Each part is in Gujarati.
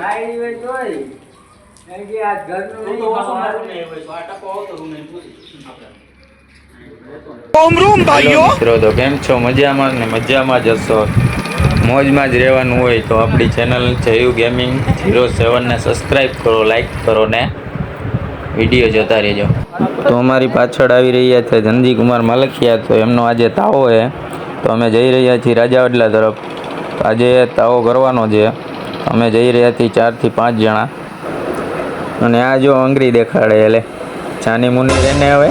હોય તોય. કારણ કે આ ઘરનું નહીં ખાવાનું. રૂમ મિત્રો તો કેમ છો? મજામાં ને મજામાં જ હશો? મોજમાં જ રહેવાનું હોય તો આપણી ચેનલ જયુ ગેમિંગ ઝીરો સેવનને સબસ્ક્રાઈબ કરો લાઈક કરો ને વીડિયો જોતા રહેજો. તો અમારી પાછળ આવી રહ્યા છે ધનજીકુમાર માલકિયા તો એમનો આજે તાવો છે. તો અમે જઈ રહ્યા છીએ રાજાવડલા તરફ. તો આજે તાવો કરવાનો છે. અમે જઈ રહ્યા હતી ચારથી પાંચ જણા. અને આ જો અંગરી દેખાડે એટલે ચાની મુની એને હવે.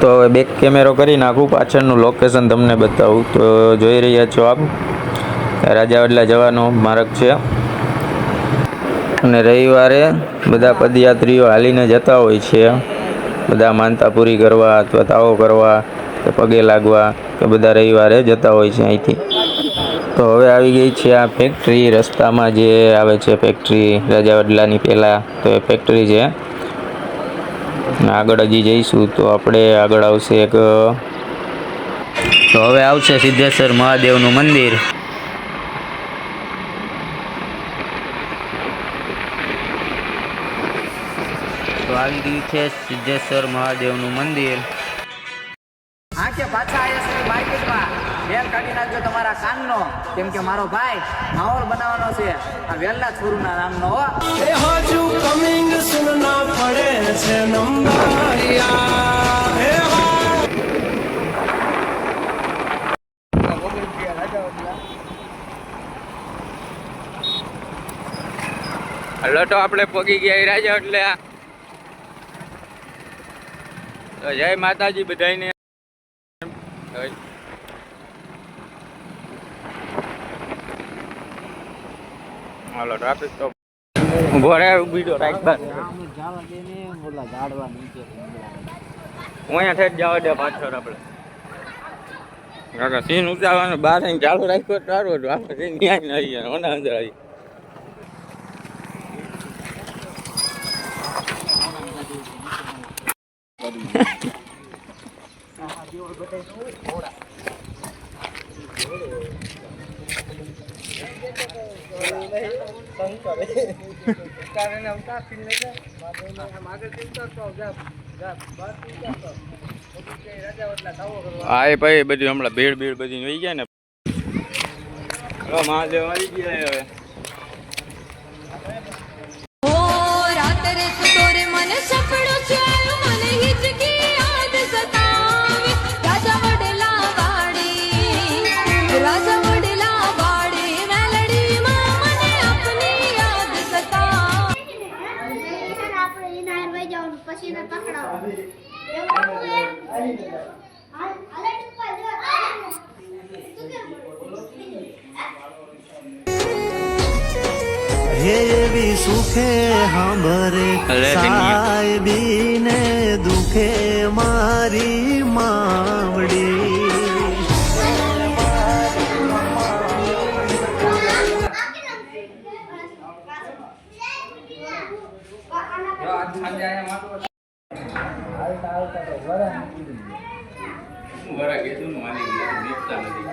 તો હવે બેક કેમેરો કરી નાખું, પાછળનું લોકેશન તમને બતાવું. તો જોઈ રહ્યા છો આપ. રાજાવડલા જવાનો માર્ગ છે. અને રવિવારે બધા પદયાત્રીઓ હાલીને જતા હોય છે. બધા માનતા પૂરી કરવા અથવા તાવો કરવા કે પગે લાગવા કે બધા રવિવારે જતા હોય છે અહીંથી. તો હવે આવી ગઈ છે આ ફેક્ટરી રસ્તામાં જે આવે છે ફેક્ટરી રાજાવડલાની પહેલાં તો એ ફેક્ટરી છે. આગળ હજી જઈશું તો આપણે આગળ આવશે એક, તો હવે આવશે સિદ્ધેશ્વર મહાદેવનું મંદિર. તો આવી ગયું છે સિદ્ધેશ્વર મહાદેવનું મંદિર. કાનનો. કેમ કે મારો ભાઈ માહોલ બનાવવાનો છે. આ વેલના છોરુના નામનો એ હજુ કમિંગ સુનના પડે છે નંબરિયા. હે. હલો તો આપણે પગી ગયા રાજા એટલે તો જય માતાજી બધાને હાલો ટ્રાફિક તો રહે બીજો રાઈટ બાર. હું અહીંયા ઠેઠ જવા દે પાછળ આપણે. કાકા, સીન ઉતારવાનું બહાર આવીને ચાલુ રાખ્યો સારું હતું. આપણે સીન ન્યાય નહીં ઓના અંદર આવી હા એ ભાઈ બધી હમણાં ભીડ ભીડ બધી વહી ગયા ને. મહાદેવ આવી ગયા હવે. હાલ, હાલે ચૂપા જો, હાલે. તું કેમ હે એવી સુખે હાંભરે અરે માવડી વરા કીધું ને મારી ગયા દેખતા નથી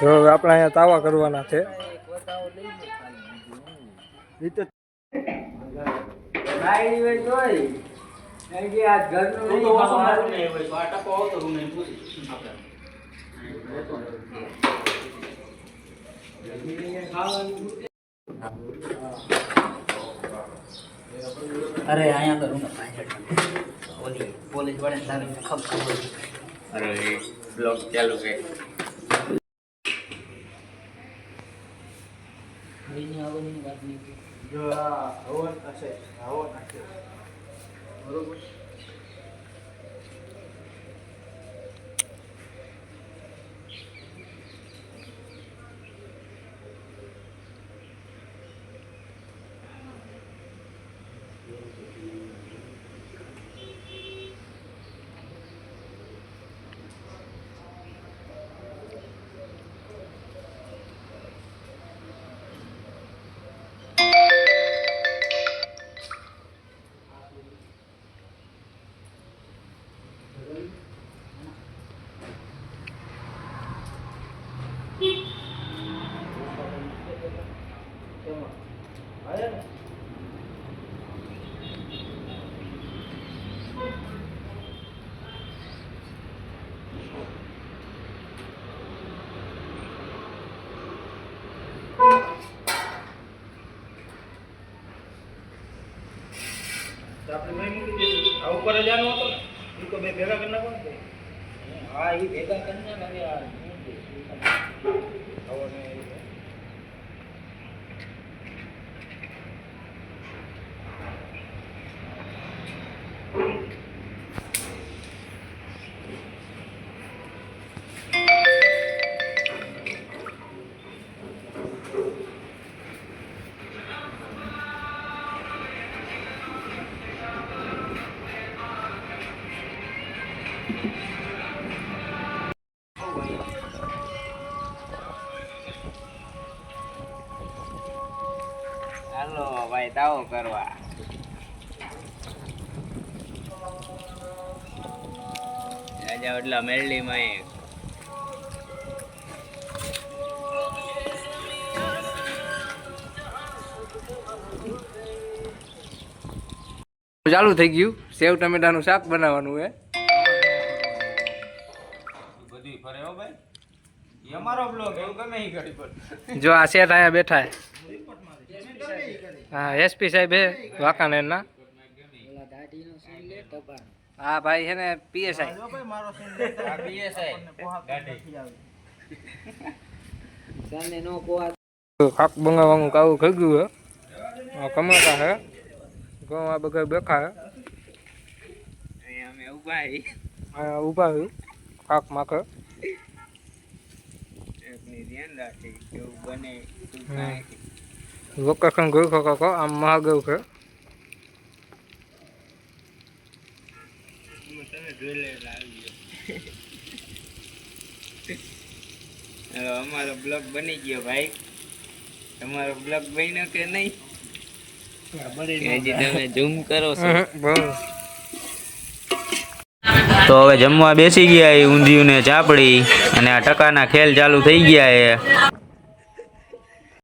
જો હવે આપણે અહીંયા તાવા કરવાના છે. અરે અહીંયા તો રૂમ પોલીસવાળા ખબર અરે બ્લોગ ચાલુ છે. જો આ હવન હશે હવન હશે. બરોબર? આપણે મેં મૂકી આ ઉપર જવાનું હતું ને એ તો બે ભેગા કરી નાખો ને હા એ ભેગા કરી નાખે આ હાલો ભાઈ દાવો કરવા. રાજા એટલા મેળલી માં ચાલુ થઈ ગયું. સેવ ટમેટાનું શાક બનાવવાનું હે. જો આ શેઠ અહીંયા બેઠા હે. હા એસપી સાહેબ હે વાંકાનેરના. હા ભાઈ છે ને પીએસઆઈ જો બંગાવાનું કાવું થઈ ગયું હે. કમાતા હે. ઘઉં આ બધા બેઠા હે. ઊભા હી. ખાક ઊભા હે. શાક માખે. ધ્યાન રાખી કેવું બને શું હમ. થાય. લોકેશન ગયું ખો ખો આમ મહાદેવ છે અમારો બ્લોગ બની ગયો ભાઈ. તમારો બ્લોગ બન્યો કે નહીં? હજી તમે ઝૂમ કરો છો. તો હવે જમવા બેસી ગયા એ ઊંધિયું ને ચાપડી અને આ ટકાના ખેલ ચાલુ થઈ ગયા એ.